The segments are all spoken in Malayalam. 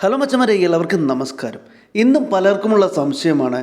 ഹലോ മച്ചമാരെ എല്ലാവർക്കും നമസ്കാരം. ഇന്നും പലർക്കുമുള്ള സംശയമാണ്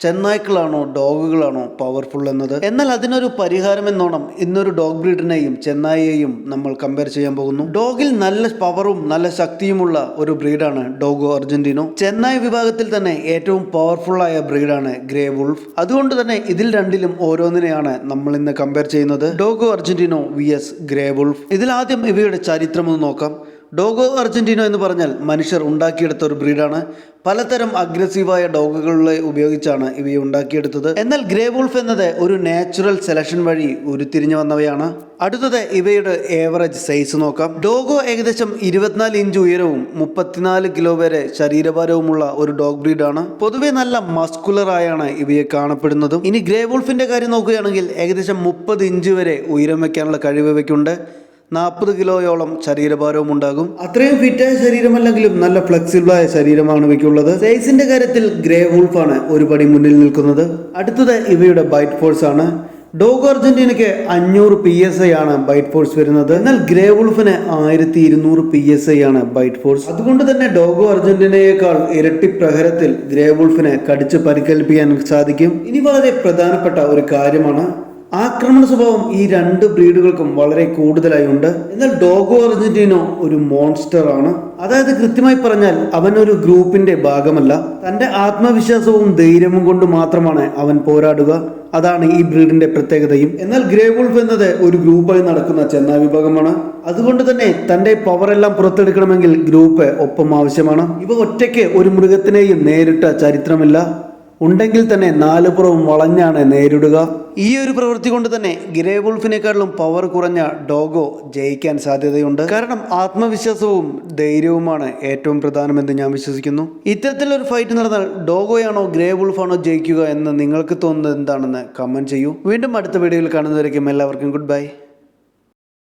ചെന്നായ്ക്കളാണോ ഡോഗുകളാണോ പവർഫുൾ എന്നത്? എന്നാൽ അതിനൊരു പരിഹാരം എന്നോണം ഇന്നൊരു ഡോഗ് ബ്രീഡിനെയും ചെന്നായിയെയും നമ്മൾ കമ്പയർ ചെയ്യാൻ പോകുന്നു. ഡോഗിൽ നല്ല പവറും നല്ല ശക്തിയുമുള്ള ഒരു ബ്രീഡാണ് ഡോഗോ അർജന്റീനോ. ചെന്നായ് വിഭാഗത്തിൽ തന്നെ ഏറ്റവും പവർഫുള്ളായ ബ്രീഡാണ് ഗ്രേ വുൾഫ്. അതുകൊണ്ട് തന്നെ ഇതിൽ രണ്ടിലും ഓരോന്നിനെയാണ് നമ്മൾ ഇന്ന് കമ്പയർ ചെയ്യുന്നത്. Dogo Argentino V S grey wolf. ഇതിൽ ആദ്യം ഇവയുടെ ചരിത്രം ഒന്ന് നോക്കാം. ഡോഗോ അർജന്റീനോ എന്ന് പറഞ്ഞാൽ മനുഷ്യർ ഉണ്ടാക്കിയെടുത്ത ഒരു ബ്രീഡാണ്. പലതരം അഗ്രസീവായ ഡോഗുകളെ ഉപയോഗിച്ചാണ് ഇവയെ ഉണ്ടാക്കിയെടുത്തത്. എന്നാൽ ഗ്രേ വുൾഫ് എന്നത് ഒരു നാച്ചുറൽ സെലക്ഷൻ വഴി ഉരുത്തിരിഞ്ഞു വന്നവയാണ്. അടുത്തത് ഇവയുടെ ഏവറേജ് സൈസ് നോക്കാം. ഡോഗോ ഏകദേശം ഇരുപത്തിനാല് ഇഞ്ച് ഉയരവും മുപ്പത്തിനാല് കിലോ വരെ ശരീരഭാരവുമുള്ള ഒരു ഡോഗ് ബ്രീഡാണ് പൊതുവെ നല്ല മസ്കുലർ ആയാണ് ഇവയെ കാണപ്പെടുന്നതും. ഇനി ഗ്രേ വുൾഫിന്റെ കാര്യം നോക്കുകയാണെങ്കിൽ ഏകദേശം മുപ്പത് ഇഞ്ച് വരെ ഉയരം വെക്കാനുള്ള കഴിവ് ഇവയ്ക്കുണ്ട്. നാൽപ്പത് കിലോയോളം ശരീരഭാരവും ഉണ്ടാകും. അത്രയും ഫിറ്റായ ശരീരമല്ലെങ്കിലും നല്ല ഫ്ലെക്സിബിൾ ആയ ശരീരമാണ് ഇവയ്ക്കുള്ളത്. സൈസിന്റെ കാര്യത്തിൽ ഗ്രേ വൂൾഫാണ് ഒരു പടി മുന്നിൽ നിൽക്കുന്നത്. അടുത്തത് ഇവയുടെ ബൈറ്റ് ഫോഴ്സ് ആണ്. ഡോഗ് അർജന്റീനയ്ക്ക് അഞ്ഞൂറ് പി എസ് ഐ ആണ് ബൈറ്റ് ഫോഴ്സ് വരുന്നത്. എന്നാൽ ഗ്രേ വുൾഫിന് ആയിരത്തി ഇരുന്നൂറ് പി എസ് ഐ ആണ് ബൈറ്റ് ഫോഴ്സ് അതുകൊണ്ട് തന്നെ ഡോഗോ അർജന്റീനയേക്കാൾ ഇരട്ടി പ്രഹരത്തിൽ ഗ്രേ വുൾഫിനെ കടിച്ച് പരിക്കേൽപ്പിക്കാൻ സാധിക്കും. ഇനി വളരെ പ്രധാനപ്പെട്ട ഒരു കാര്യമാണ് ആക്രമണ സ്വഭാവം ഈ രണ്ട് ബ്രീഡുകൾക്കും വളരെ കൂടുതലായി ഉണ്ട്. എന്നാൽ ഡോഗോ അർജന്റീനോ ഒരു മോൺസ്റ്റർ ആണ് അതായത് കൃത്യമായി പറഞ്ഞാൽ അവൻ ഒരു ഗ്രൂപ്പിന്റെ ഭാഗമല്ല. തന്റെ ആത്മവിശ്വാസവും ധൈര്യവും കൊണ്ട് മാത്രമാണ് അവൻ പോരാടുക. അതാണ് ഈ ബ്രീഡിന്റെ പ്രത്യേകതയും. എന്നാൽ ഗ്രേ വുൾഫ് എന്നത് ഒരു ഗ്രൂപ്പായി നടക്കുന്ന ചെന്നാ വിഭാഗമാണ്. അതുകൊണ്ട് തന്നെ തന്റെ പവർ എല്ലാം പുറത്തെടുക്കണമെങ്കിൽ ഗ്രൂപ്പ് ഒപ്പം ആവശ്യമാണ്. ഇവ ഒറ്റയ്ക്ക് ഒരു മൃഗത്തിനെയും നേരിട്ട ചരിത്രമില്ല. ഉണ്ടെങ്കിൽ തന്നെ നാല് പുറവും വളഞ്ഞാണ് നേരിടുക. ഈ ഒരു പ്രവൃത്തി കൊണ്ട് തന്നെ ഗ്രേ വുൾഫിനേക്കാളും പവർ കുറഞ്ഞ ഡോഗോ ജയിക്കാൻ സാധ്യതയുണ്ട്. കാരണം ആത്മവിശ്വാസവും ധൈര്യവുമാണ് ഏറ്റവും പ്രധാനമെന്ന് ഞാൻ വിശ്വസിക്കുന്നു. ഇത്തരത്തിലൊരു ഫൈറ്റ് നടന്നാൽ ഡോഗോയാണോ ഗ്രേ വുൾഫാണോ ജയിക്കുക എന്ന് നിങ്ങൾക്ക് തോന്നുന്നത് എന്താണെന്ന് കമന്റ് ചെയ്യൂ. വീണ്ടും അടുത്ത വീഡിയോയിൽ കാണുന്നവരേക്കും എല്ലാവർക്കും ഗുഡ് ബൈ